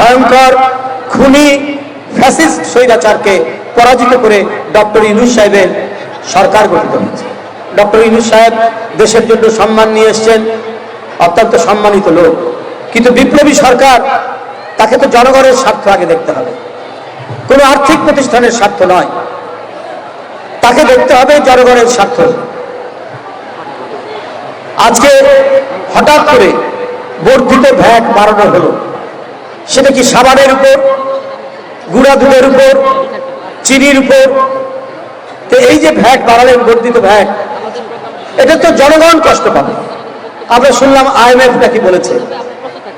ভয়ঙ্কর খুনি ফ্যাসিস্ট স্বৈরাচারকে পরাজিত করে ডক্টর ইনুস সাহেবের সরকার গঠিত হয়েছে। ডক্টর ইনুস সাহেব দেশের জন্য সম্মান নিয়ে এসছেন, অত্যন্ত সম্মানিত লোক। কিন্তু বিপ্লবী সরকার, তাকে তো জনগণের স্বার্থ আগে দেখতে হবে। কোনো আর্থিক প্রতিষ্ঠানের স্বার্থ নয়। তাকে দেখতে হবে জনগণের স্বার্থ। আজকে হঠাৎ করে বর্ধিত ভ্যাট বাড়ানো হলো। সেটা কি সাবানের উপর, গুঁড়া দুধের উপর, চিনির উপর? তো এই যে ভ্যাট, বাড়ালেন বর্ধিত ভ্যাট, এটা তো জনগণ কষ্ট পাবে। আমরা শুনলাম আইএমএফ নাকি বলেছে।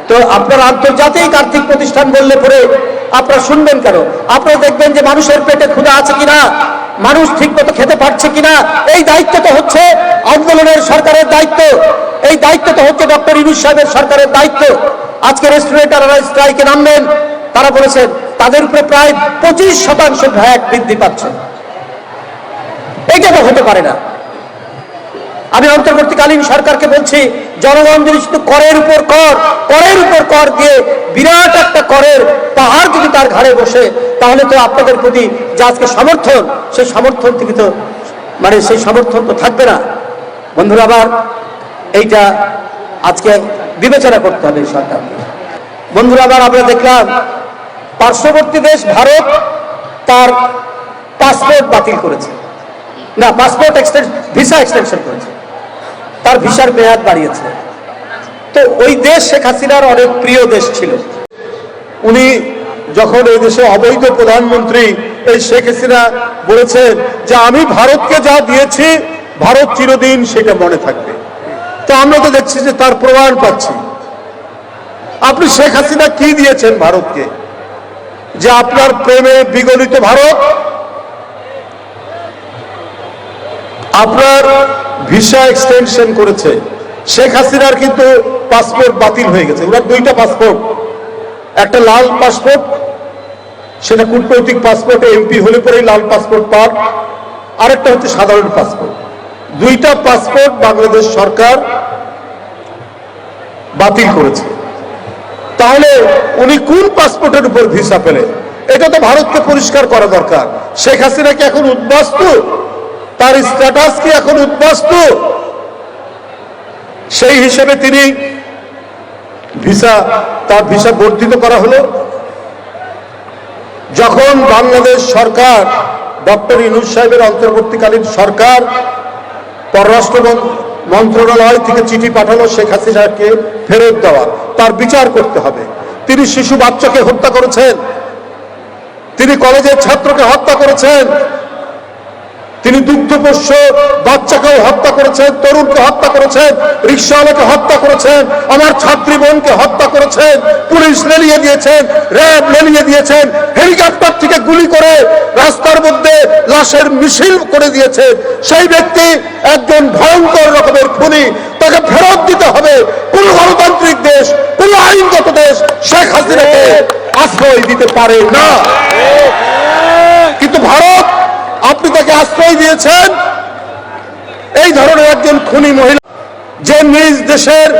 তো আপনারা আন্তর্জাতিক আর্থিক প্রতিষ্ঠান বললে পরে আপনারা শুনবেন কেন? আপনারা দেখবেন যে মানুষের পেটে ক্ষুধা আছে কিনা? মানুষ ঠিক মতো খেতে পারছে কিনা? এই দায়িত্ব তো হচ্ছে আন্দোলনের সরকারের দায়িত্ব। এই দায়িত্ব তো হচ্ছে ডক্টর ইনুস সাহেবের সরকারের দায়িত্ব। আজকে রেস্টুরেন্টাররা স্ট্রাইকে নামবেন তারা বলেছেন, তাদের উপরে প্রায় পঁচিশ শতাংশ ভ্যাট বৃদ্ধি পাচ্ছে। এইটা তো হতে পারে না। আমি অন্তর্বর্তীকালীন সরকারকে বলছি, জনগণ যদি শুধু করের উপর কর, করের উপর কর দিয়ে বিরাট একটা করের পাহাড় যদি তার ঘাড়ে বসে, তাহলে তো আপনাদের প্রতি যে আজকে সমর্থন, সেই সমর্থন থেকে তো মানে সেই সমর্থন তো থাকবে না। বন্ধুরা, আবার এইটা আজকে বিবেচনা করতে হবে এই সরকারকে। বন্ধুরা, আবার আমরা দেখলাম, পার্শ্ববর্তী দেশ ভারত তার পাসপোর্ট বাতিল করেছে। না, পাসপোর্ট এক্সটেন্স ভিসা এক্সটেনশন করেছে। তার ভিসার মেয়াদ বাড়িয়েছে। তো ওই দেশ শেখ হাসিনার অনেক প্রিয় দেশ ছিল। উনি যখন এই দেশে অবৈধ প্রধানমন্ত্রী এই শেখ হাসিনা বলেছেন যে আমি ভারতকে যা দিয়েছি, ভারত চিরদিন সেটা মনে থাকবে। তো আমরা তো দেখছি যে তার প্রমাণ পাচ্ছি। আপনি শেখ হাসিনা কি দিয়েছেন ভারতকে? যে আপনার প্রেমে বিগলিত ভারত, আপনার ভিসা এক্সটেনশন করেছে। শেখ হাসিনার কিন্তু পাসপোর্ট বাতিল হয়ে গেছে। ওনার দুইটা পাসপোর্ট। একটা লাল পাসপোর্ট, সেটা কূটনৈতিক পাসপোর্ট এমপি হলে পরেই লাল পাসপোর্ট পান আরেকটা হচ্ছে সাধারণ পাসপোর্ট। দুইটা পাসপোর্ট বাংলাদেশ সরকার বাতিল করেছে। তাহলে উনি কোন পাসপোর্টের উপর ভিসা পেলেন? এটা তো ভারতকে পরিষ্কার করা দরকার। শেখ হাসিনা কি এখন উদ্বাস্তু? তার স্ট্যাটাস কি এখন উদ্বাস্তু? সেই হিসেবে তিনি ভিসা, তার ভিসা বর্ধিত করা হলো। যখন বাংলাদেশ সরকার, ডক্টর ইনুস সাহেবের অন্তর্বর্তীকালীন সরকার, পররাষ্ট্র মন্ত্রণালয় থেকে চিঠি পাঠানো শেখ হাসিনাকে ফেরত দেওয়া। তার বিচার করতে হবে। তিনি শিশু বাচ্চাকে হত্যা করেছেন। তিনি কলেজের ছাত্রকে হত্যা করেছেন। তিনি দুগ্ধপোষ্য বাচ্চাকেও হত্যা করেছেন, তরুণকে হত্যা করেছেন রিক্সাওয়ালাকে হত্যা করেছেন, আমার ছাত্রী বোনকে হত্যা করেছেন, পুলিশ লেলিয়ে দিয়েছেন, র্যাব লেলিয়ে দিয়েছেন, হেলিকপ্টার থেকে গুলি করে রাস্তার মধ্যে লাশের মিছিল করে দিয়েছেন। সেই ব্যক্তি একজন ভয়ঙ্কর রকমের খুনি, তাকে ফেরত দিতে হবে কোন গণতান্ত্রিক দেশ কোন আইনগত দেশ শেখ হাসিনাকে আশ্রয় দিতে পারে না। কিন্তু ভারত আপনি তাকে আশ্রয় দিয়েছেন। এই ধরনের একজন খুনি মহিলা যে নিজ দেশের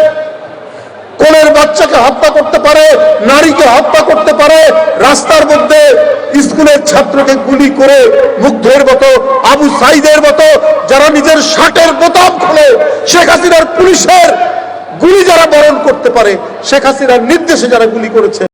কোলের বাচ্চাকে হত্যা করতে পারে, নারীকে হত্যা করতে পারে, রাস্তার মধ্যে স্কুলের ছাত্রকে গুলি করে মুগ্ধের মতো, আবু সাইদের মতো, যারা নিজের শার্টের বোতাম খুলে, শেখ হাসিনার পুলিশের গুলি যারা বরণ করতে পারে, শেখ হাসিনার নির্দেশে যারা গুলি করেছে।